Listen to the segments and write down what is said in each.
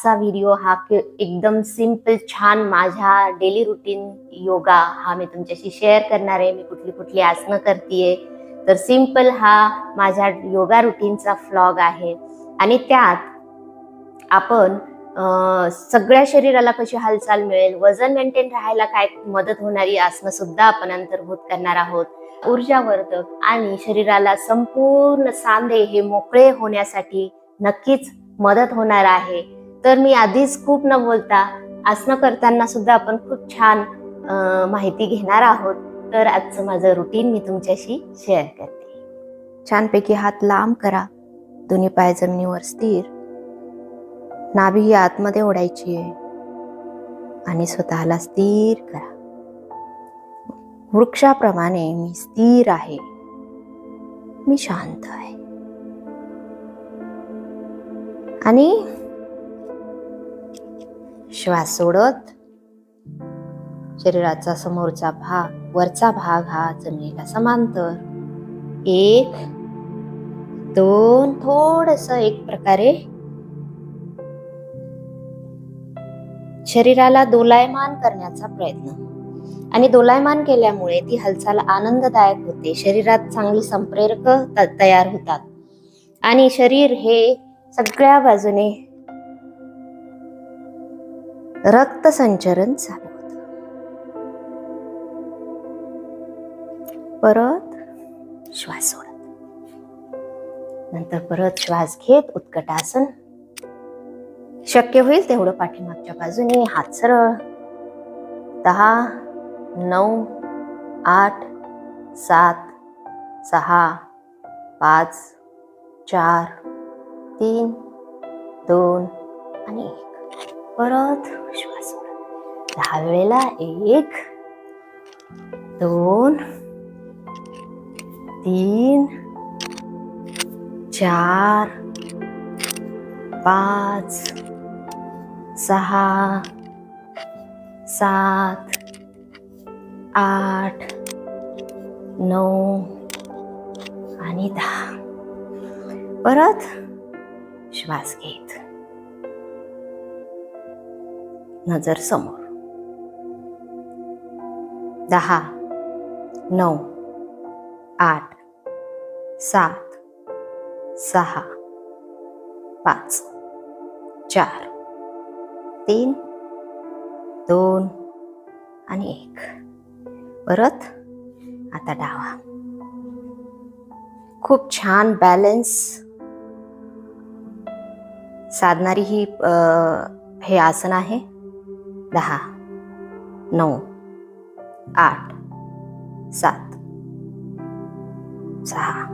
चा व्हिडिओ हा एकदम सिंपल छान माझ्या डेली रुटीन योगा हा मी तुमच्याशी शेअर करणार आहे. मी कुठली कुठली आसनं करते तर सिंपल हा माझ्या योगा रुटीनचा फ्लॉग आहे. आणि त्यात आपण सगळ्या शरीराला कशी हालचाल मिळेल वजन मेंटेन राहायला काय मदत होणारी आसनं सुद्धा आपण अंतर्भूत करणार आहोत. ऊर्जावर्धक आणि शरीराला संपूर्ण सांधे हे मोकळे होण्यासाठी नक्कीच मदत होणार आहे. तर मी आधीच खूप न बोलता आसनं करताना सुद्धा आपण खूप छान माहिती घेणार आहोत. तर आजचं माझं रुटीन मी तुमच्याशी शेअर करते. छानपैकी हात लांब करा. दोन्ही पाय जमिनीवर स्थिर. नाभी ही आतमध्ये ओढायची आहे. आणि स्वतःला स्थिर करा. वृक्षाप्रमाणे मी स्थिर आहे. मी शांत आहे. आणि श्वास सोडत शरीराचा समोरचा भाग वरचा भाग हा जमिनीला समांतर. एक दोन थोडस एक प्रकारे. शरीराला दोलायमान करण्याचा प्रयत्न. आणि दोलायमान केल्यामुळे ती हालचाल आनंददायक होते. शरीरात चांगली संप्रेरक त- तयार होतात. आणि शरीर हे सगळ्या बाजूने रक्त संचरण चालू परत श्वास सोडत. नंतर परत श्वास घेत उत्कटासन. शक्य होईल तेवढं पाठीमागच्या बाजूने हात सरळ. दहा नऊ आठ सात सहा पाच चार तीन दोन आणि एक. परत श्वास दहा वेळेला एक दोन तीन चार पाच सहा सात आठ नऊ आणि दहा. परत श्वास घेत. नजर समोर. दहा नऊ आठ सात सहा पाच चार तीन दोन आणि एक. परत आता डावा. खूप छान बॅलन्स साधणारी ही हे आसन आहे. दहा नऊ आठ सात सहा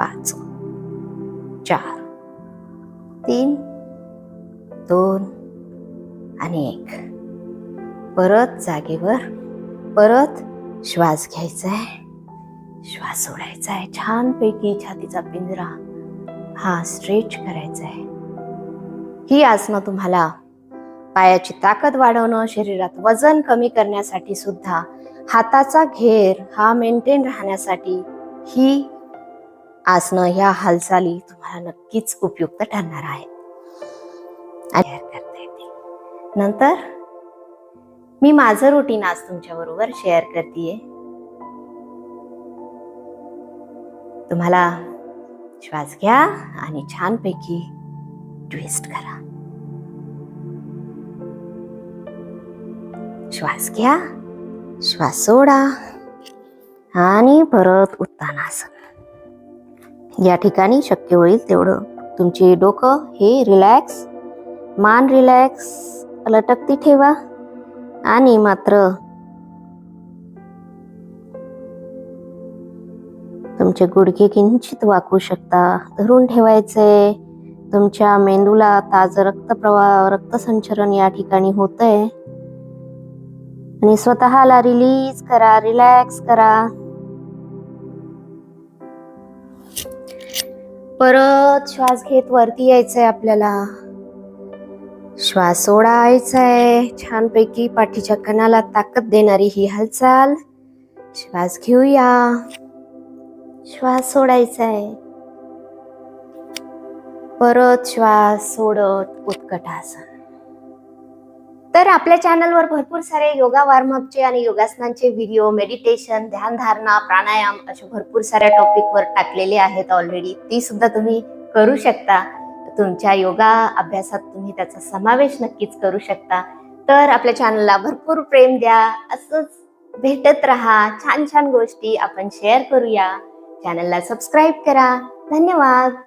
पाच चार तीन दोन आणि एक. परत जागेवर परत श्वास घ्यायचा आहे श्वास सोडायचा आहे छानपैकी छातीचा पिंजरा हा स्ट्रेच करायचा आहे ही आसनं तुम्हाला पायाची ताकद वाढवणं शरीरात वजन कमी करण्यासाठी सुद्धा हाताचा घेर हा मेंटेन राहण्यासाठी ही आसनं ह्या हालचाली तुम्हाला नक्कीच उपयुक्त ठरणार आहेत. करता नंतर मी माझं रुटीन आज तुमच्याबरोबर शेअर करते तुम्हाला श्वास घ्या आणि छानपैकी ट्विस्ट करा. श्वास घ्या श्वास सोडा आणि परत उत्तानासन या ठिकाणी शक्य होईल तेवढं तुमचे डोकं हे रिलॅक्स मान रिलॅक्स लटकती ठेवा आणि मात्र तुमचे गुडघे किंचित वाकू शकता. धरून ठेवायचे. तुमच्या मेंदूला ताज रक्तप्रवाह रक्तसंचरण या ठिकाणी होतंय. आणि स्वतःला रिलीज करा रिलॅक्स करा. परत श्वास घेत वरती यायचंय आपल्याला. श्वास सोडायचाय. आहे छानपैकी पाठीच्या कणाला ताकद देणारी ही हालचाल. श्वास घेऊया. श्वास सोडायचा आहे परत श्वास सोडत उत्कटासन. तर आपल्या चॅनलवर भरपूर सारे योगा वॉर्मअपचे आणि योगासनांचे व्हिडिओ मेडिटेशन ध्यानधारणा प्राणायाम असे भरपूर साऱ्या टॉपिकवर टाकलेले आहेत ऑलरेडी ती सुद्धा तुम्ही करू शकता. तुमच्या योगा अभ्यासात तुम्ही त्याचा समावेश नक्कीच करू शकता. तर आपल्या चॅनलला भरपूर प्रेम द्या. असंच भेटत राहा. छान छान गोष्टी आपण शेअर करूया. चॅनलला सबस्क्राईब करा. धन्यवाद.